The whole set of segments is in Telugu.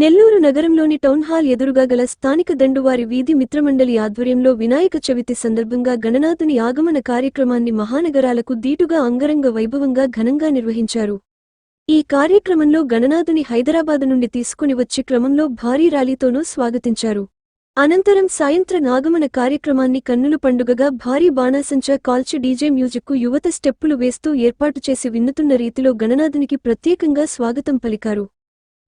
నెల్లూరు నగరంలోని టౌన్ హాల్ ఎదురుగా గల స్థానిక దండువారి వీధి మిత్రమండలి ఆధ్వర్యంలో వినాయక చవితి సందర్భంగా గణనాథుని ఆగమన కార్యక్రమాన్ని మహానగరాలకు దీటుగా అంగరంగ వైభవంగా ఘనంగా నిర్వహించారు. ఈ కార్యక్రమంలో గణనాథుని హైదరాబాద్ నుండి తీసుకుని వచ్చే క్రమంలో భారీ ర్యాలీతోనూ స్వాగతించారు. అనంతరం సాయంత్ర నాగమన కార్యక్రమాన్ని కన్నుల పండుగగా భారీ బాణాసంచా కాల్చి డీజే మ్యూజిక్కు యువత స్టెప్పులు వేస్తూ ఏర్పాటు చేసి విన్నుతున్న రీతిలో గణనాథునికి ప్రత్యేకంగా స్వాగతం పలికారు.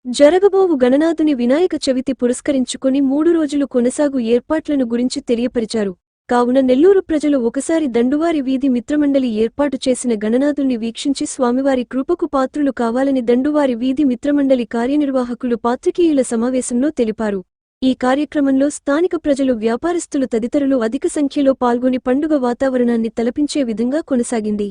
జరగబోవు గణనాథుని వినాయక చవితి పురస్కరించుకుని మూడు రోజులు కొనసాగు ఏర్పాట్లను గురించి తెలియపరిచారు. కావున నెల్లూరు ప్రజలు ఒకసారి దండువారి వీధి మిత్రమండలి ఏర్పాటు చేసిన గణనాథుణ్ణి వీక్షించి స్వామివారి కృపకు పాత్రులు కావాలని దండువారి వీధి మిత్రమండలి కార్యనిర్వాహకులు పాత్రికేయుల సమావేశంలో తెలిపారు. ఈ కార్యక్రమంలో స్థానిక ప్రజలు వ్యాపారస్తులు తదితరులు అధిక సంఖ్యలో పాల్గొని పండుగ వాతావరణాన్ని తలపించే విధంగా కొనసాగింది.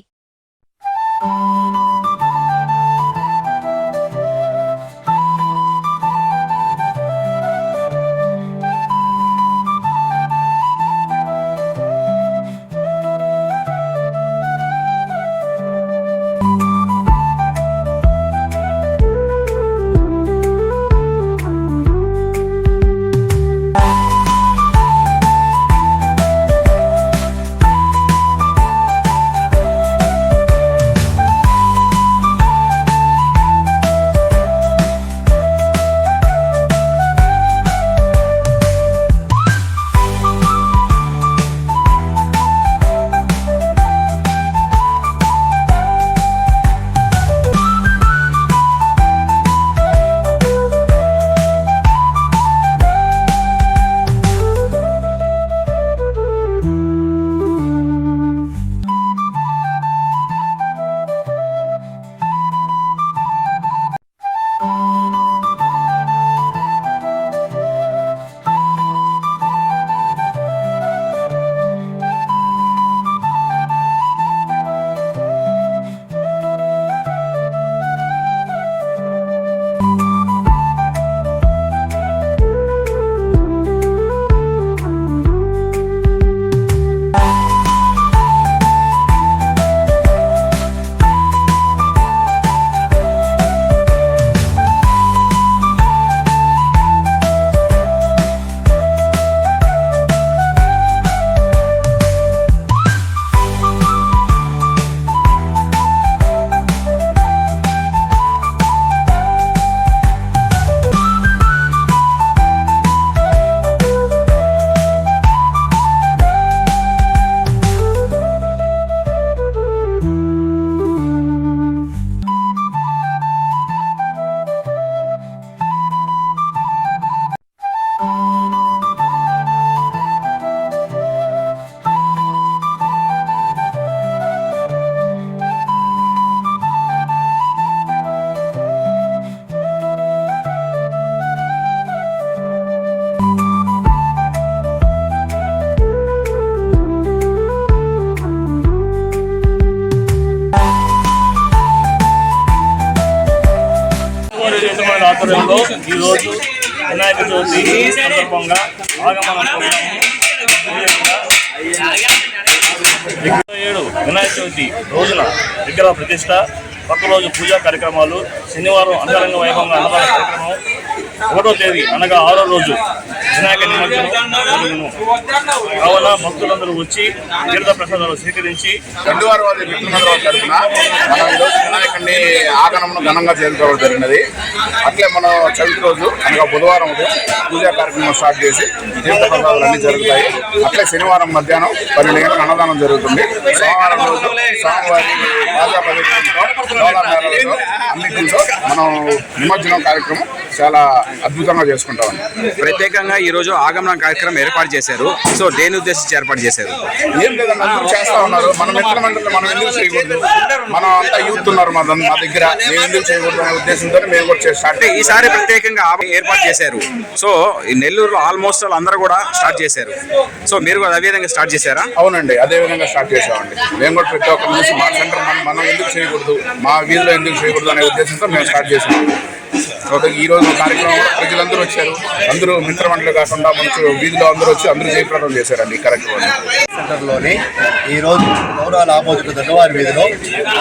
యజమాని ఆధ్వర్యంలో ఈరోజు వినాయక చవితి సందర్భంగా ఆగమనం ఇరవై ఏడు వినాయక చవితి రోజున విగ్రహ ప్రతిష్ట పక్క రోజు పూజా కార్యక్రమాలు శనివారం అంతరంగ వైభవంగా అన్నదాన కార్యక్రమం ఒకటో తేదీ అనగా ఆరో రోజు వినాయక నిమజ్జనం జరుగును కావున భక్తులందరూ వచ్చి తీర్థ ప్రసాదాలు స్వీకరించి రెండువారు వారి మిత్రులందరూ తరఫున మనం ఈరోజు వినాయకుడిని ఆగమనం ఘనంగా చేరుకోవడం జరిగినది. అట్లే మనం చవితి రోజు అనగా బుధవారం ఉదయం పూజా కార్యక్రమం స్టార్ట్ చేసి తీర్థ ప్రసాదాలు అన్ని జరుగుతాయి. అట్లే శనివారం మధ్యాహ్నం పన్నెండు గంటలకు అన్నదానం జరుగుతుంది. సోమవారం రోజు స్వామివారి రాజా పవిత్రంతో డోలా మనం నిమజ్జనం కార్యక్రమం చాలా అద్భుతంగా చేసుకుంటామండి ప్రత్యేకంగా ఈ రోజు ఆగమన కార్యక్రమం ఏర్పాటు చేశారు. సో దేని ఉద్దేశించి ఏర్పాటు చేశారు? ఏం లేదన్న అందరూ చేస్తా ఉన్నారు. మన మనం ఎందుకు చేయకూడదు? మనం అంతా యూత్ ఉన్నారు మా దన్- మా దగ్గర మేము ఎందుకు చేయకూడదు అనే ఉద్దేశంతో మేము కూడా అంటే ఈసారి ప్రత్యేకంగా ఏర్పాటు చేశారు. సో ఈ నెల్లూరు ఆల్మోస్ట్ అందరూ కూడా స్టార్ట్ చేశారు. సో మీరు కూడా అదే విధంగా స్టార్ట్ చేశారా? అవునండి అదే విధంగా స్టార్ట్ చేసామండి మేము కూడా ప్రతి ఒక్కరి నుంచి మా సెంటర్ మనం మనం ఎందుకు చేయకూడదు? మా వీధిలో ఎందుకు చేయకూడదు అనే ఉద్దేశంతో మేము స్టార్ట్ చేసాం ఈ రోజు కార్యక్రమం ప్రజలందరూ వచ్చారు. అందరూ మిత్రమండలి కాకుండా మనకు వీధిలో అందరూ వచ్చి అందరూ జయప్రదం చేశారండి ఈ సెంటర్లోని ఈ రోజు గౌరవాల ఆపోజిట్ దండవారి వీధిలో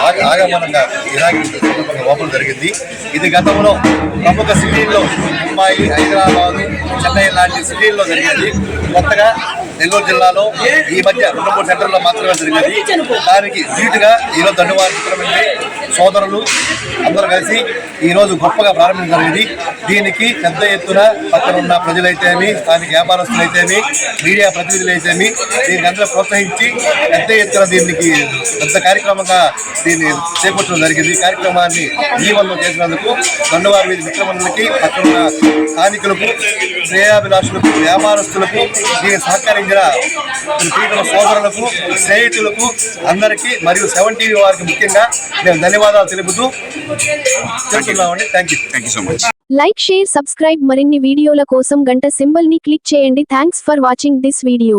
ఆగ ఆగమనంగా ఇరాక్ లోపల ఓపెన్ జరిగింది. ఇది గతంలో ప్రముఖ సిటీల్లో ముంబై హైదరాబాద్ చెన్నై లాంటి సిటీల్లో జరిగింది. కొత్తగా నెల్లూరు జిల్లాలో ఈ మధ్య రెండు మూడు సెంటర్లో మాత్రమే జరిగింది దానికి ధీటుగా ఈరోజు దండవారి మిత్రమండలి సోదరులు అందరూ కలిసి ఈరోజు గొప్పగా ప్రారంభించడం జరిగింది. దీనికి పెద్ద ఎత్తున పక్కన ఉన్న ప్రజలైతేమి స్థానిక వ్యాపారస్తులైతేమి మీడియా ప్రతినిధులైతేమి దీనికి అందరూ ప్రోత్సహించి పెద్ద ఎత్తున దీనికి పెద్ద కార్యక్రమంగా దీన్ని చేపట్టడం జరిగింది. ఈ కార్యక్రమాన్ని జీవనంలో చేసినందుకు దండవారి వీధి మిత్రమండలికి పక్కన ఉన్న స్థానికులకు శ్రేయాభిలాషులకు వ్యాపారస్తులకు దీన్ని సహకరించిన ప్రీతమ సోదరులకు స్నేహితులకు అందరికీ మరియు సెవెన్ టీవీ వారికి ముఖ్యంగా మేము ధన్యవాదాలు ధన్యవాదాలు తెలుపుతూ తెలుపుతున్నామండి thank you thank you so much like share subscribe మరిన్ని వీడియోల కోసం గంట సింబల్ని క్లిక్ చేయండి. Thanks for watching this video